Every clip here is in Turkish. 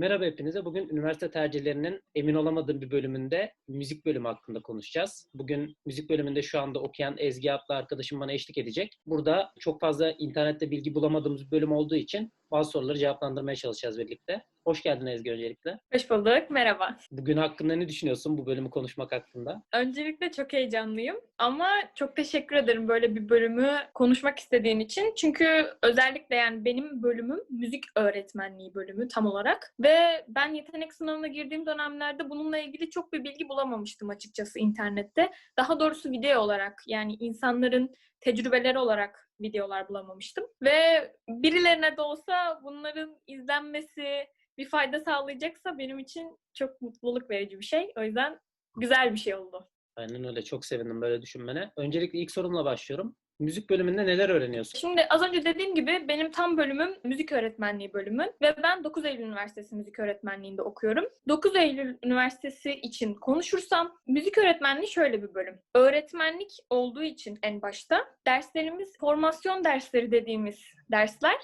Merhaba hepinize. Bugün üniversite tercihlerinin emin olamadığım bir bölümünde müzik bölümü hakkında konuşacağız. Bugün müzik bölümünde şu anda okuyan Ezgi adlı arkadaşım bana eşlik edecek. Burada çok fazla internette bilgi bulamadığımız bir bölüm olduğu için bazı soruları cevaplandırmaya çalışacağız birlikte. Hoş geldin Ezgi öncelikle. Hoş bulduk, merhaba. Bugün hakkında ne düşünüyorsun bu bölümü konuşmak hakkında? Öncelikle çok heyecanlıyım ama çok teşekkür ederim böyle bir bölümü konuşmak istediğin için. Çünkü özellikle yani benim bölümüm müzik öğretmenliği bölümü tam olarak. Ve ben yetenek sınavına girdiğim dönemlerde bununla ilgili çok bir bilgi bulamamıştım açıkçası internette. Daha doğrusu video olarak yani insanların tecrübeleri olarak videolar bulamamıştım. Ve birilerine de olsa bunların izlenmesi, bir fayda sağlayacaksa benim için çok mutluluk verici bir şey. O yüzden güzel bir şey oldu. Aynen öyle. Çok sevindim böyle düşünmene. Öncelikle ilk sorumla başlıyorum. Müzik bölümünde neler öğreniyorsun? Şimdi az önce dediğim gibi benim tam bölümüm müzik öğretmenliği bölümü ve ben 9 Eylül Üniversitesi Müzik Öğretmenliği'nde okuyorum. 9 Eylül Üniversitesi için konuşursam müzik öğretmenliği şöyle bir bölüm. Öğretmenlik olduğu için en başta derslerimiz formasyon dersleri dediğimiz dersler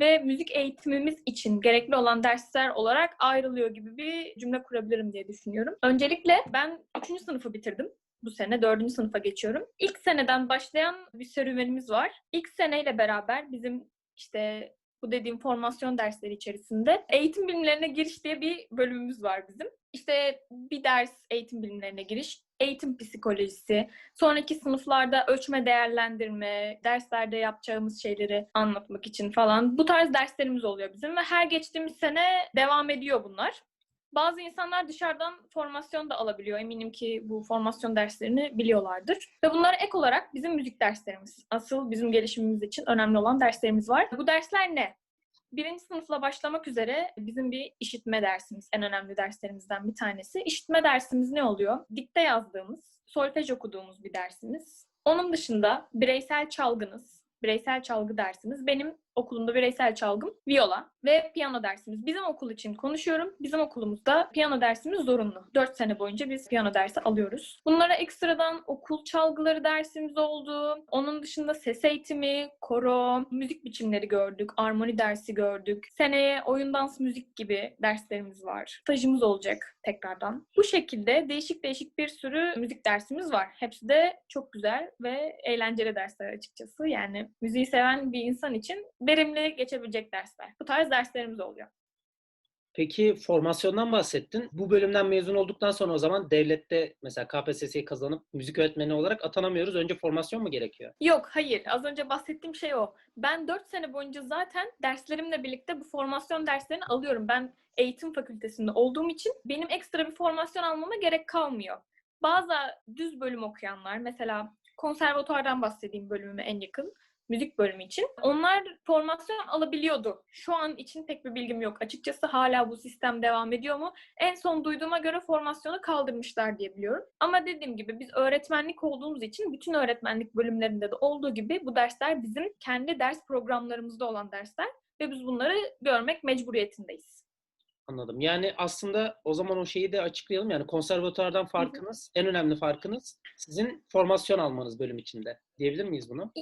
ve müzik eğitimimiz için gerekli olan dersler olarak ayrılıyor gibi bir cümle kurabilirim diye düşünüyorum. Öncelikle ben 3. sınıfı bitirdim bu sene. Dördüncü sınıfa geçiyorum. İlk seneden başlayan bir serüvenimiz var. İlk seneyle beraber bizim işte bu dediğim formasyon dersleri içerisinde eğitim bilimlerine giriş diye bir bölümümüz var bizim. İşte bir ders eğitim bilimlerine giriş, eğitim psikolojisi, sonraki sınıflarda ölçme değerlendirme, derslerde yapacağımız şeyleri anlatmak için falan bu tarz derslerimiz oluyor bizim ve her geçtiğimiz sene devam ediyor bunlar. Bazı insanlar dışarıdan formasyon da alabiliyor. Eminim ki bu formasyon derslerini biliyorlardır. Ve bunlara ek olarak bizim müzik derslerimiz. Asıl bizim gelişimimiz için önemli olan derslerimiz var. Bu dersler ne? Birinci sınıfla başlamak üzere bizim bir işitme dersimiz. En önemli derslerimizden bir tanesi. İşitme dersimiz ne oluyor? Dikte yazdığımız, solfej okuduğumuz bir dersimiz. Onun dışında bireysel çalgınız, bireysel çalgı dersimiz. Benim okulumda bireysel çalgım viola ve piyano dersimiz. Bizim okul için konuşuyorum. Bizim okulumuzda piyano dersimiz zorunlu. 4 sene boyunca biz piyano dersi alıyoruz. Bunlara ekstradan okul çalgıları dersimiz oldu. Onun dışında ses eğitimi, koro, müzik biçimleri gördük. Armoni dersi gördük. Seneye oyun dans müzik gibi derslerimiz var. Stajımız olacak tekrardan. Bu şekilde değişik değişik bir sürü müzik dersimiz var. Hepsi de çok güzel ve eğlenceli dersler açıkçası. Yani müziği seven bir insan için verimli geçebilecek dersler. Bu tarz derslerimiz oluyor. Peki formasyondan bahsettin. Bu bölümden mezun olduktan sonra o zaman devlette mesela KPSS'yi kazanıp müzik öğretmeni olarak atanamıyoruz. Önce formasyon mu gerekiyor? Yok, hayır. Az önce bahsettiğim şey o. Ben 4 sene boyunca zaten derslerimle birlikte bu formasyon derslerini alıyorum. Ben eğitim fakültesinde olduğum için benim ekstra bir formasyon almama gerek kalmıyor. Bazı düz bölüm okuyanlar, mesela konservatuardan bahsedeyim bölümüme en yakın müzik bölümü için. Onlar formasyon alabiliyordu. Şu an için pek bir bilgim yok. Açıkçası hala bu sistem devam ediyor mu? En son duyduğuma göre formasyonu kaldırmışlar diye biliyorum. Ama dediğim gibi biz öğretmenlik olduğumuz için bütün öğretmenlik bölümlerinde de olduğu gibi bu dersler bizim kendi ders programlarımızda olan dersler ve biz bunları görmek mecburiyetindeyiz. Anladım. Yani aslında o zaman o şeyi de açıklayalım. Yani konservatuardan farkınız, en önemli farkınız sizin formasyon almanız bölüm içinde. Diyebilir miyiz bunu?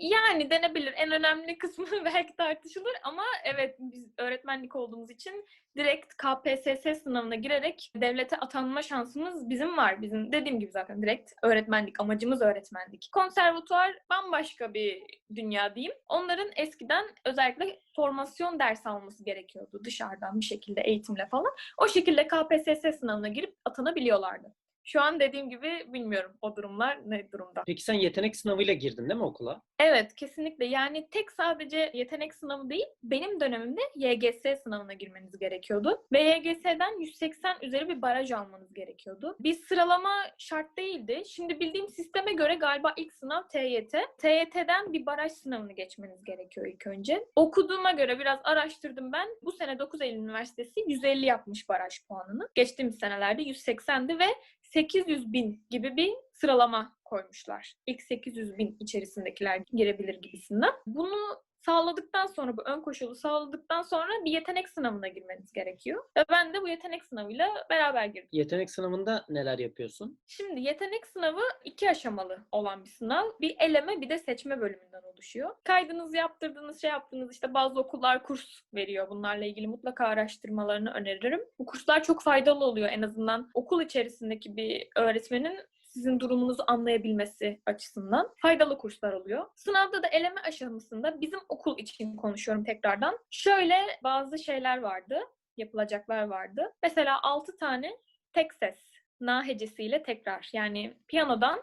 Yani denebilir. En önemli kısmı belki tartışılır ama evet biz öğretmenlik olduğumuz için direkt KPSS sınavına girerek devlete atanma şansımız bizim var. Bizim dediğim gibi zaten direkt öğretmenlik. Amacımız öğretmenlik. Konservatuar bambaşka bir dünya diyeyim. Onların eskiden özellikle formasyon ders alması gerekiyordu dışarıdan bir şekilde eğitimle falan. O şekilde KPSS sınavına girip atanabiliyorlardı. Şu an dediğim gibi bilmiyorum o durumlar ne durumda. Peki sen yetenek sınavıyla girdin değil mi okula? Evet kesinlikle yani tek sadece yetenek sınavı değil benim dönemimde YGS sınavına girmeniz gerekiyordu. Ve YGS'den 180 üzeri bir baraj almanız gerekiyordu. Bir sıralama şart değildi. Şimdi bildiğim sisteme göre galiba ilk sınav TYT. TYT'den bir baraj sınavını geçmeniz gerekiyor ilk önce. Okuduğuma göre biraz araştırdım ben. Bu sene 9 Eylül Üniversitesi 150 yapmış baraj puanını. Geçtiğimiz senelerde 180'di ve 800 bin gibi bir sıralama koymuşlar. İlk 800 bin içerisindekiler girebilir gibisinden. Bunu sağladıktan sonra, bu ön koşulu sağladıktan sonra bir yetenek sınavına girmeniz gerekiyor. Ve ben de bu yetenek sınavıyla beraber girdim. Yetenek sınavında neler yapıyorsun? Şimdi yetenek sınavı iki aşamalı olan bir sınav. Bir eleme bir de seçme bölümünden oluşuyor. Kaydınızı yaptırdığınız şey yaptığınız işte bazı okullar kurs veriyor. Bunlarla ilgili mutlaka araştırmalarını öneririm. Bu kurslar çok faydalı oluyor en azından okul içerisindeki bir öğretmenin sizin durumunuzu anlayabilmesi açısından faydalı kurslar oluyor. Sınavda da eleme aşamasında bizim okul için konuşuyorum tekrardan. Şöyle bazı şeyler vardı, yapılacaklar vardı. Mesela 6 tane tek ses, na hecesiyle tekrar. Yani piyanodan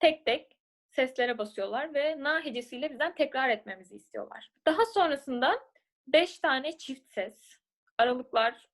tek tek seslere basıyorlar ve na hecesiyle bizden tekrar etmemizi istiyorlar. Daha sonrasında 5 tane çift ses, aralıklar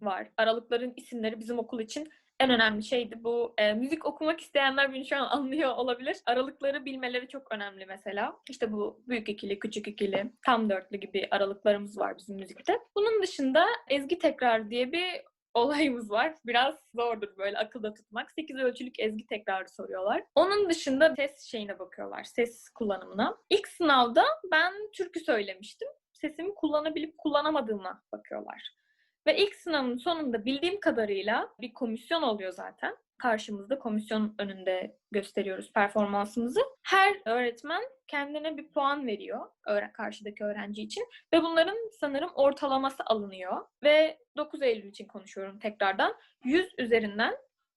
var. Aralıkların isimleri bizim okul için en önemli şeydi. Bu e, müzik okumak isteyenler beni şu an anlıyor olabilir. Aralıkları bilmeleri çok önemli mesela. İşte bu büyük ikili, küçük ikili, tam dörtlü gibi aralıklarımız var bizim müzikte. Bunun dışında ezgi tekrar diye bir olayımız var. Biraz zordur böyle akılda tutmak. 8 ölçülük ezgi tekrarı soruyorlar. Onun dışında ses şeyine bakıyorlar. Ses kullanımına. İlk sınavda ben türkü söylemiştim. Sesimi kullanabilip kullanamadığıma bakıyorlar. Ve ilk sınavın sonunda bildiğim kadarıyla bir komisyon oluyor zaten. Karşımızda komisyon önünde gösteriyoruz performansımızı. Her öğretmen kendine bir puan veriyor öğren karşıdaki öğrenci için ve bunların sanırım ortalaması alınıyor. Ve 9 Eylül için konuşuyorum tekrardan. 100 üzerinden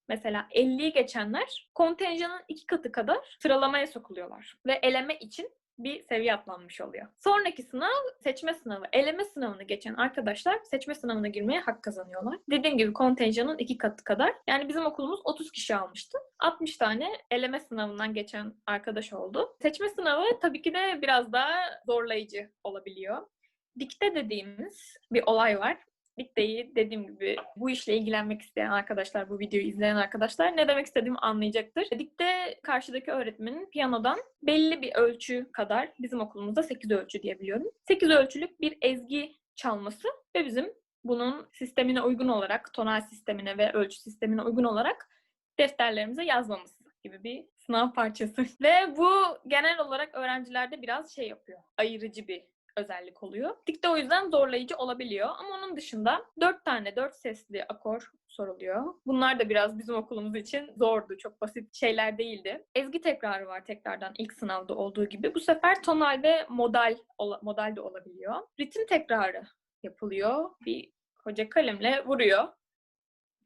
mesela 50'yi geçenler kontenjanın iki katı kadar sıralamaya sokuluyorlar. Ve eleme için bir seviye atlanmış oluyor. Sonraki sınav seçme sınavı. Eleme sınavını geçen arkadaşlar seçme sınavına girmeye hak kazanıyorlar. Dediğim gibi kontenjanın iki katı kadar. Yani bizim okulumuz 30 kişi almıştı. 60 tane eleme sınavından geçen arkadaş oldu. Seçme sınavı tabii ki de biraz daha zorlayıcı olabiliyor. Dikte dediğimiz bir olay var. Dikteyi dediğim gibi bu işle ilgilenmek isteyen arkadaşlar, bu videoyu izleyen arkadaşlar ne demek istediğimi anlayacaktır. Dikte karşıdaki öğretmenin piyanodan belli bir ölçü kadar, bizim okulumuzda 8 ölçü diye biliyorum. 8 ölçülük bir ezgi çalması ve bizim bunun sistemine uygun olarak, tonal sistemine ve ölçü sistemine uygun olarak defterlerimize yazmamız gibi bir sınav parçası. Ve bu genel olarak öğrencilerde biraz şey yapıyor. Ayırıcı bir özellik oluyor. Dikte o yüzden zorlayıcı olabiliyor. Ama onun dışında dört tane dört sesli akor soruluyor. Bunlar da biraz bizim okulumuz için zordu. Çok basit şeyler değildi. Ezgi tekrarı var tekrardan ilk sınavda olduğu gibi. Bu sefer tonal ve modal modal de olabiliyor. Ritim tekrarı yapılıyor. Bir hoca kalemle vuruyor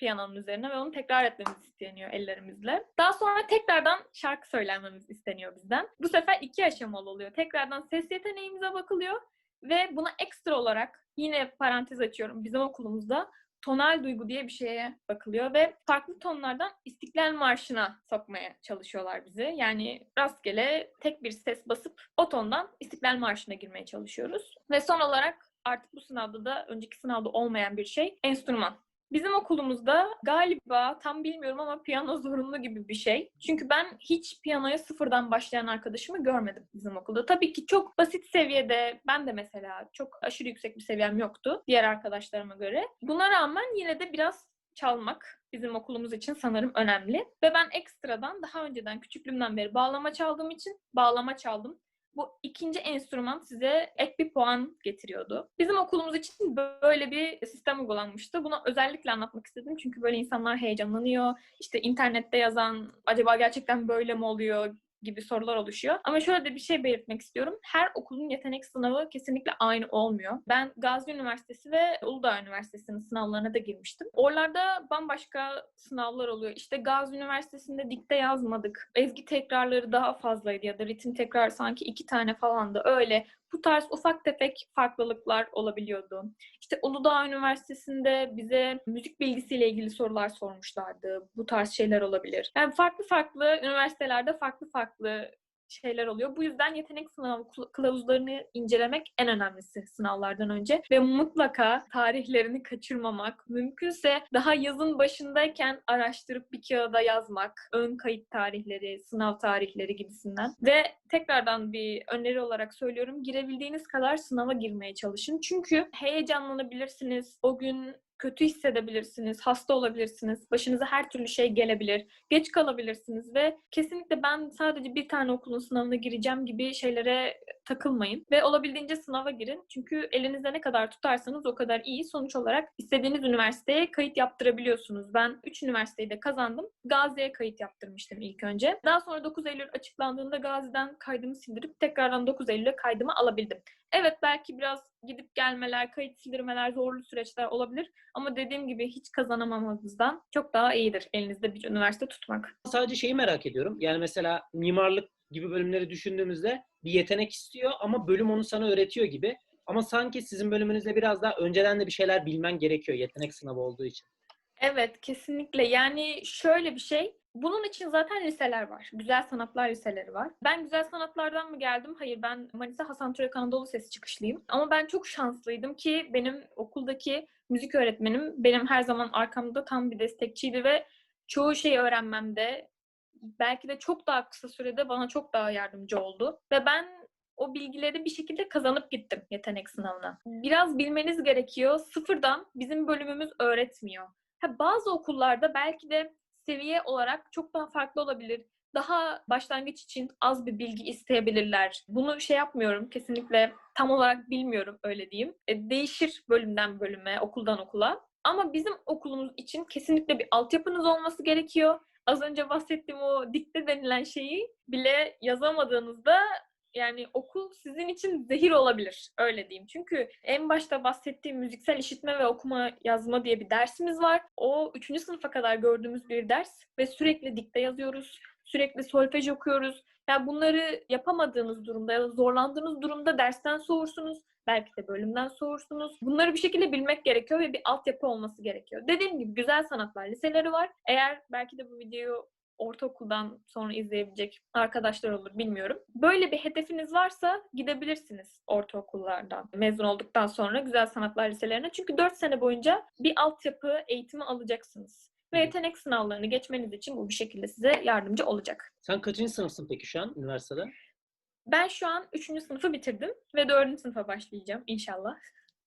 piyanonun üzerine ve onu tekrar etmemiz isteniyor ellerimizle. Daha sonra tekrardan şarkı söylenmemiz isteniyor bizden. Bu sefer iki aşamalı oluyor. Tekrardan ses yeteneğimize bakılıyor ve buna ekstra olarak yine parantez açıyorum bizim okulumuzda tonal duygu diye bir şeye bakılıyor ve farklı tonlardan İstiklal Marşı'na sokmaya çalışıyorlar bizi. Yani rastgele tek bir ses basıp o tondan İstiklal Marşı'na girmeye çalışıyoruz. Ve son olarak artık bu sınavda da önceki sınavda olmayan bir şey enstrüman. Bizim okulumuzda galiba tam bilmiyorum ama piyano zorunlu gibi bir şey. Çünkü ben hiç piyanoya sıfırdan başlayan arkadaşımı görmedim bizim okulda. Tabii ki çok basit seviyede ben de mesela çok aşırı yüksek bir seviyem yoktu diğer arkadaşlarıma göre. Buna rağmen yine de biraz çalmak bizim okulumuz için sanırım önemli. Ve ben ekstradan daha önceden küçüklüğümden beri bağlama çaldığım için bağlama çaldım bu ikinci enstrüman size ek bir puan getiriyordu. Bizim okulumuz için böyle bir sistem uygulanmıştı. Bunu özellikle anlatmak istedim çünkü böyle insanlar heyecanlanıyor. İşte internette yazan acaba gerçekten böyle mi oluyor gibi sorular oluşuyor. Ama şöyle de bir şey belirtmek istiyorum. Her okulun yetenek sınavı kesinlikle aynı olmuyor. Ben Gazi Üniversitesi ve Uludağ Üniversitesi'nin sınavlarına da girmiştim. Oralarda bambaşka sınavlar oluyor. İşte Gazi Üniversitesi'nde dikte yazmadık. Ezgi tekrarları daha fazlaydı ya da ritim tekrar sanki iki tane falandı. Öyle bu tarz ufak tefek farklılıklar olabiliyordu. İşte Uludağ Üniversitesi'nde bize müzik bilgisiyle ilgili sorular sormuşlardı. Bu tarz şeyler olabilir. Yani farklı farklı üniversitelerde farklı farklı şeyler oluyor. Bu yüzden yetenek sınavı kılavuzlarını incelemek en önemlisi sınavlardan önce ve mutlaka tarihlerini kaçırmamak, mümkünse daha yazın başındayken araştırıp bir kağıda yazmak, ön kayıt tarihleri, sınav tarihleri gibisinden ve tekrardan bir öneri olarak söylüyorum, girebildiğiniz kadar sınava girmeye çalışın. Çünkü heyecanlanabilirsiniz. O gün kötü hissedebilirsiniz, hasta olabilirsiniz, başınıza her türlü şey gelebilir, geç kalabilirsiniz ve kesinlikle ben sadece bir tane okulun sınavına gireceğim gibi şeylere takılmayın ve olabildiğince sınava girin. Çünkü elinizde ne kadar tutarsanız o kadar iyi. Sonuç olarak istediğiniz üniversiteye kayıt yaptırabiliyorsunuz. Ben 3 üniversiteyi de kazandım. Gazi'ye kayıt yaptırmıştım ilk önce. Daha sonra 9 Eylül açıklandığında Gazi'den kaydımı sildirip tekrardan 9 Eylül'e kaydımı alabildim. Evet belki biraz gidip gelmeler, kayıt sildirmeler zorlu süreçler olabilir. Ama dediğim gibi hiç kazanamamamızdan çok daha iyidir elinizde bir üniversite tutmak. Sadece şeyi merak ediyorum. Yani mesela mimarlık gibi bölümleri düşündüğümüzde bir yetenek istiyor ama bölüm onu sana öğretiyor gibi. Ama sanki sizin bölümünüzde biraz daha önceden de bir şeyler bilmen gerekiyor yetenek sınavı olduğu için. Evet, kesinlikle. Yani şöyle bir şey, bunun için zaten liseler var. Güzel sanatlar liseleri var. Ben güzel sanatlardan mı geldim? Hayır, ben Manisa Hasan Türek Anadolu Sesi çıkışlıyım. Ama ben çok şanslıydım ki benim okuldaki müzik öğretmenim benim her zaman arkamda tam bir destekçiydi ve çoğu şeyi öğrenmemde belki de çok daha kısa sürede bana çok daha yardımcı oldu. Ve ben o bilgileri bir şekilde kazanıp gittim yetenek sınavına. Biraz bilmeniz gerekiyor. Sıfırdan bizim bölümümüz öğretmiyor. Ha, bazı okullarda belki de seviye olarak çok daha farklı olabilir. Daha başlangıç için az bir bilgi isteyebilirler. Bunu şey yapmıyorum kesinlikle tam olarak bilmiyorum öyle diyeyim. E, değişir bölümden bölüme, okuldan okula. Ama bizim okulumuz için kesinlikle bir altyapınız olması gerekiyor. Az önce bahsettiğim o dikte denilen şeyi bile yazamadığınızda yani okul sizin için zehir olabilir. Öyle diyeyim. Çünkü en başta bahsettiğim müziksel işitme ve okuma yazma diye bir dersimiz var. O 3. sınıfa kadar gördüğümüz bir ders ve sürekli dikte yazıyoruz. Sürekli solfej okuyoruz. Yani bunları yapamadığınız durumda ya da zorlandığınız durumda dersten soğursunuz. Belki de bölümden soğursunuz. Bunları bir şekilde bilmek gerekiyor ve bir altyapı olması gerekiyor. Dediğim gibi güzel sanatlar liseleri var. Eğer belki de bu videoyu ortaokuldan sonra izleyebilecek arkadaşlar olur bilmiyorum. Böyle bir hedefiniz varsa gidebilirsiniz ortaokullardan mezun olduktan sonra güzel sanatlar liselerine. Çünkü 4 sene boyunca bir altyapı eğitimi alacaksınız. Ve yetenek sınavlarını geçmeniz için bu bir şekilde size yardımcı olacak. Sen kaçıncı sınıfsın peki şu an üniversitede? Ben şu an 3. sınıfı bitirdim ve 4. sınıfa başlayacağım inşallah.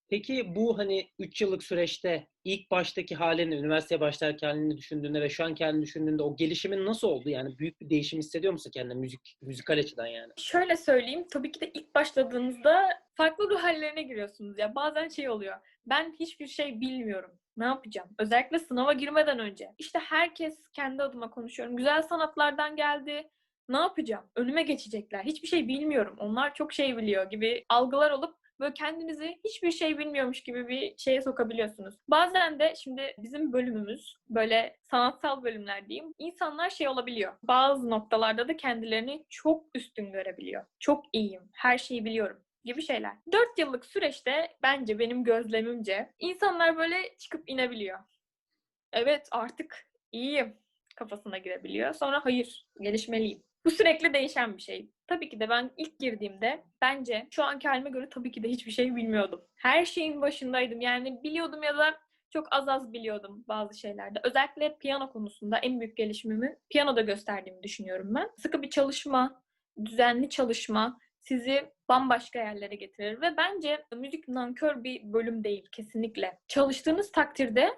Peki bu hani 3 yıllık süreçte ilk baştaki halini, üniversiteye başlarken halini düşündüğünde ve şu anki halini düşündüğünde o gelişimin nasıl oldu? Yani büyük bir değişim hissediyor musun kendine müzik, müzikal açıdan yani? Şöyle söyleyeyim, tabii ki de ilk başladığınızda farklı ruh hallerine giriyorsunuz ya. Bazen şey oluyor, ben hiçbir şey bilmiyorum. Ne yapacağım? Özellikle sınava girmeden önce. İşte herkes kendi adıma konuşuyorum. Güzel sanatlardan geldi. Ne yapacağım? Önüme geçecekler. Hiçbir şey bilmiyorum. Onlar çok şey biliyor gibi algılar olup böyle kendinizi hiçbir şey bilmiyormuş gibi bir şeye sokabiliyorsunuz. Bazen de şimdi bizim bölümümüz böyle sanatsal bölümler diyeyim. İnsanlar şey olabiliyor. Bazı noktalarda da kendilerini çok üstün görebiliyor. Çok iyiyim. Her şeyi biliyorum gibi şeyler. 4 yıllık süreçte bence benim gözlemimce insanlar böyle çıkıp inebiliyor. Evet artık iyiyim kafasına girebiliyor. Sonra hayır gelişmeliyim. Bu sürekli değişen bir şey. Tabii ki de ben ilk girdiğimde bence şu anki halime göre tabii ki de hiçbir şey bilmiyordum. Her şeyin başındaydım. Yani biliyordum ya da çok az az biliyordum bazı şeylerde. Özellikle piyano konusunda en büyük gelişimimi piyanoda gösterdiğimi düşünüyorum ben. Sıkı bir çalışma, düzenli çalışma sizi bambaşka yerlere getirir ve bence müzik nankör bir bölüm değil kesinlikle. Çalıştığınız takdirde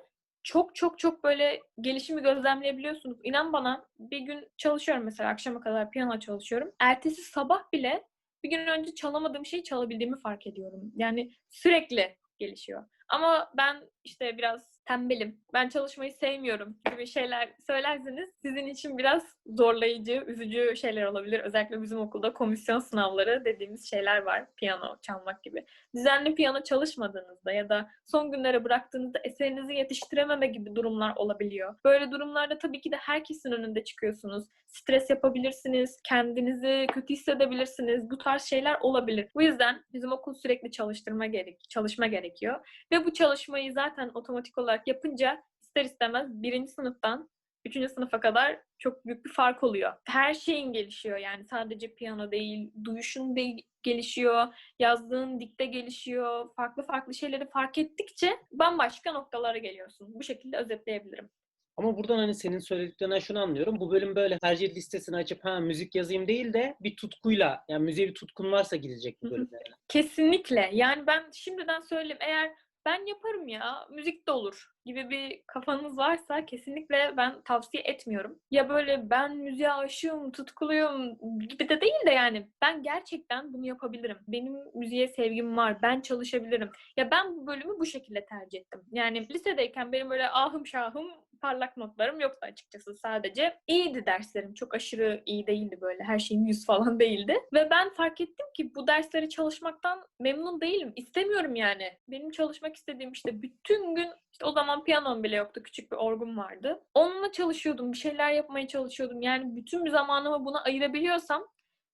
çok çok çok böyle gelişimi gözlemleyebiliyorsunuz. İnan bana bir gün çalışıyorum mesela akşama kadar piyano çalışıyorum. Ertesi sabah bile bir gün önce çalamadığım şeyi çalabildiğimi fark ediyorum. Yani sürekli gelişiyor. Ama ben işte biraz tembelim, ben çalışmayı sevmiyorum gibi şeyler söylerseniz sizin için biraz zorlayıcı, üzücü şeyler olabilir. Özellikle bizim okulda komisyon sınavları dediğimiz şeyler var. Piyano çalmak gibi. Düzenli piyano çalışmadığınızda ya da son günlere bıraktığınızda eserinizi yetiştirememe gibi durumlar olabiliyor. Böyle durumlarda tabii ki de herkesin önünde çıkıyorsunuz. Stres yapabilirsiniz, kendinizi kötü hissedebilirsiniz. Bu tarz şeyler olabilir. Bu yüzden bizim okul sürekli çalıştırma gerek, çalışma gerekiyor. Ve bu çalışmayı zaten otomatik olarak yapınca ister istemez birinci sınıftan üçüncü sınıfa kadar çok büyük bir fark oluyor. Her şeyin gelişiyor yani sadece piyano değil, duyuşun de gelişiyor, yazdığın dikte gelişiyor, farklı farklı şeyleri fark ettikçe bambaşka noktalara geliyorsun. Bu şekilde özetleyebilirim. Ama buradan hani senin söylediklerinden şunu anlıyorum. Bu bölüm böyle tercih listesini açıp ha müzik yazayım değil de bir tutkuyla yani müziğe bir tutkun varsa gidecek bir bölüm yani. Kesinlikle. Yani ben şimdiden söyleyeyim eğer ben yaparım ya müzik de olur gibi bir kafanız varsa kesinlikle ben tavsiye etmiyorum. Ya böyle ben müziğe aşığım, tutkuluyum gibi de değil de yani ben gerçekten bunu yapabilirim. Benim müziğe sevgim var, ben çalışabilirim. Ya ben bu bölümü bu şekilde tercih ettim. Yani lisedeyken benim böyle ahım şahım parlak notlarım yoktu açıkçası sadece. İyiydi derslerim. Çok aşırı iyi değildi böyle. Her şeyim yüz falan değildi. Ve ben fark ettim ki bu dersleri çalışmaktan memnun değilim. İstemiyorum yani. Benim çalışmak istediğim işte bütün gün işte o zaman piyanom bile yoktu. Küçük bir orgum vardı. Onunla çalışıyordum. Bir şeyler yapmaya çalışıyordum. Yani bütün bir zamanımı buna ayırabiliyorsam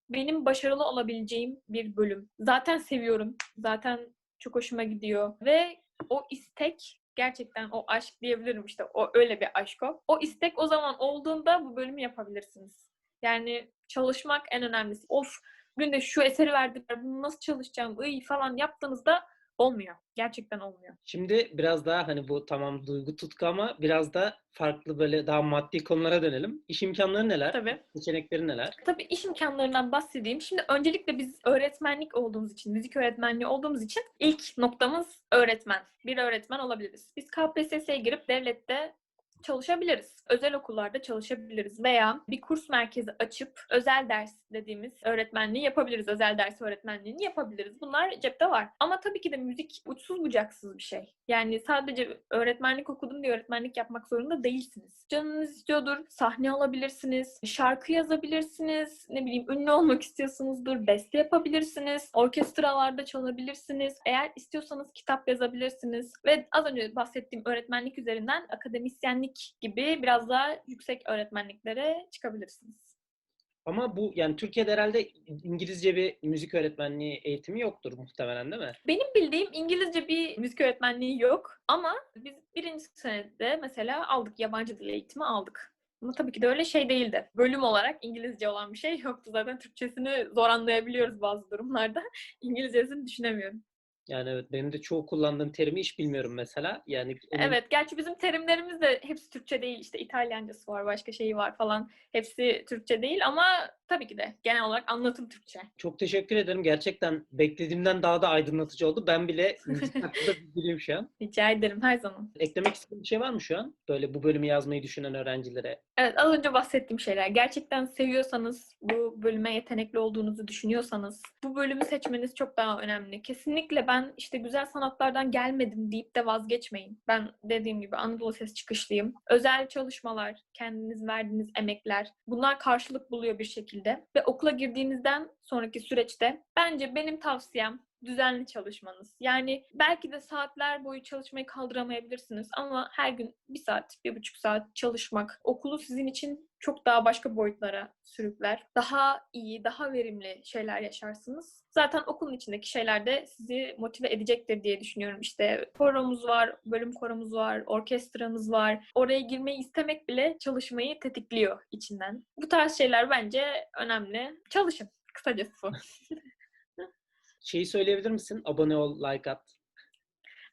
benim başarılı olabileceğim bir bölüm. Zaten seviyorum. Zaten çok hoşuma gidiyor. Ve o istek gerçekten o aşk diyebilirim işte o öyle bir aşk o. O istek o zaman olduğunda bu bölümü yapabilirsiniz. Yani çalışmak en önemlisi. Of günde şu eseri verdiler bunu nasıl çalışacağım ıy falan yaptığınızda olmuyor. Gerçekten olmuyor. Şimdi biraz daha hani bu tamam duygu tutku ama biraz da farklı böyle daha maddi konulara dönelim. İş imkanları neler? Tabii. Seçenekleri neler? Tabii iş imkanlarından bahsedeyim. Şimdi öncelikle biz öğretmenlik olduğumuz için, müzik öğretmenliği olduğumuz için ilk noktamız öğretmen. Bir öğretmen olabiliriz. Biz KPSS'ye girip devlette çalışabiliriz. Özel okullarda çalışabiliriz veya bir kurs merkezi açıp özel ders dediğimiz öğretmenliği yapabiliriz. Özel ders öğretmenliğini yapabiliriz. Bunlar cepte var. Ama tabii ki de müzik uçsuz bucaksız bir şey. Yani sadece öğretmenlik okudum diye öğretmenlik yapmak zorunda değilsiniz. Canınız istiyordur, sahne alabilirsiniz, şarkı yazabilirsiniz, ne bileyim ünlü olmak istiyorsunuzdur, beste yapabilirsiniz, orkestralarda çalabilirsiniz. Eğer istiyorsanız kitap yazabilirsiniz ve az önce bahsettiğim öğretmenlik üzerinden akademisyenlik gibi biraz daha yüksek öğretmenliklere çıkabilirsiniz. Ama bu yani Türkiye'de herhalde İngilizce bir müzik öğretmenliği eğitimi yoktur muhtemelen değil mi? Benim bildiğim İngilizce bir müzik öğretmenliği yok ama biz birinci senede mesela aldık yabancı dil eğitimi aldık. Ama tabii ki de öyle şey değildi. Bölüm olarak İngilizce olan bir şey yoktu. Zaten Türkçesini zor anlayabiliyoruz bazı durumlarda. İngilizcesini düşünemiyorum. Yani evet benim de çoğu kullandığım terimi hiç bilmiyorum mesela. Yani onun- Evet, gerçi bizim terimlerimiz de hepsi Türkçe değil. İşte İtalyancası var, başka şeyi var falan. Hepsi Türkçe değil ama tabii ki de genel olarak anlatım Türkçe. Çok teşekkür ederim. Gerçekten beklediğimden daha da aydınlatıcı oldu. Ben bile bilgiliyim şu an. Rica ederim her zaman. Eklemek istediğin bir şey var mı şu an? Böyle bu bölümü yazmayı düşünen öğrencilere. Evet, az önce bahsettiğim şeyler. Gerçekten seviyorsanız, bu bölüme yetenekli olduğunuzu düşünüyorsanız, bu bölümü seçmeniz çok daha önemli. Kesinlikle ben işte güzel sanatlardan gelmedim deyip de vazgeçmeyin. Ben dediğim gibi Anadolu Ses çıkışlıyım. Özel çalışmalar, kendiniz verdiğiniz emekler, bunlar karşılık buluyor bir şekilde. Ve okula girdiğinizden sonraki süreçte bence benim tavsiyem düzenli çalışmanız. Yani belki de saatler boyu çalışmayı kaldıramayabilirsiniz ama her gün bir saat, bir buçuk saat çalışmak okulu sizin için çok daha başka boyutlara sürükler. Daha iyi, daha verimli şeyler yaşarsınız. Zaten okulun içindeki şeyler de sizi motive edecektir diye düşünüyorum. İşte koromuz var, bölüm koromuz var, orkestramız var. Oraya girmeyi istemek bile çalışmayı tetikliyor içinden. Bu tarz şeyler bence önemli. Çalışın. Kısacası bu. Şeyi söyleyebilir misin? Abone ol, like at.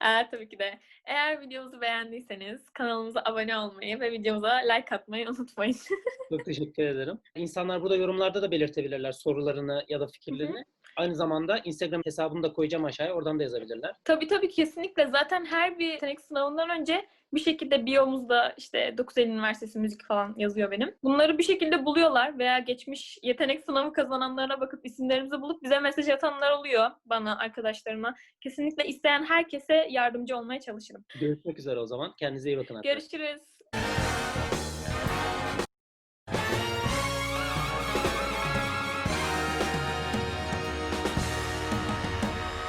Ee, tabii ki de. Eğer videomuzu beğendiyseniz kanalımıza abone olmayı ve videomuza like atmayı unutmayın. Çok teşekkür ederim. İnsanlar burada yorumlarda da belirtebilirler sorularını ya da fikirlerini. Aynı zamanda Instagram hesabını da koyacağım aşağıya. Oradan da yazabilirler. tabii tabii kesinlikle. Zaten her bir yetenek sınavından önce bir şekilde biyomuzda işte 9 Eylül Üniversitesi müzik falan yazıyor benim. Bunları bir şekilde buluyorlar veya geçmiş yetenek sınavı kazananlara bakıp isimlerimizi bulup bize mesaj atanlar oluyor bana, arkadaşlarıma. Kesinlikle isteyen herkese yardımcı olmaya çalışırım. Görüşmek üzere o zaman. Kendinize iyi bakın. arkadaşlar. Görüşürüz.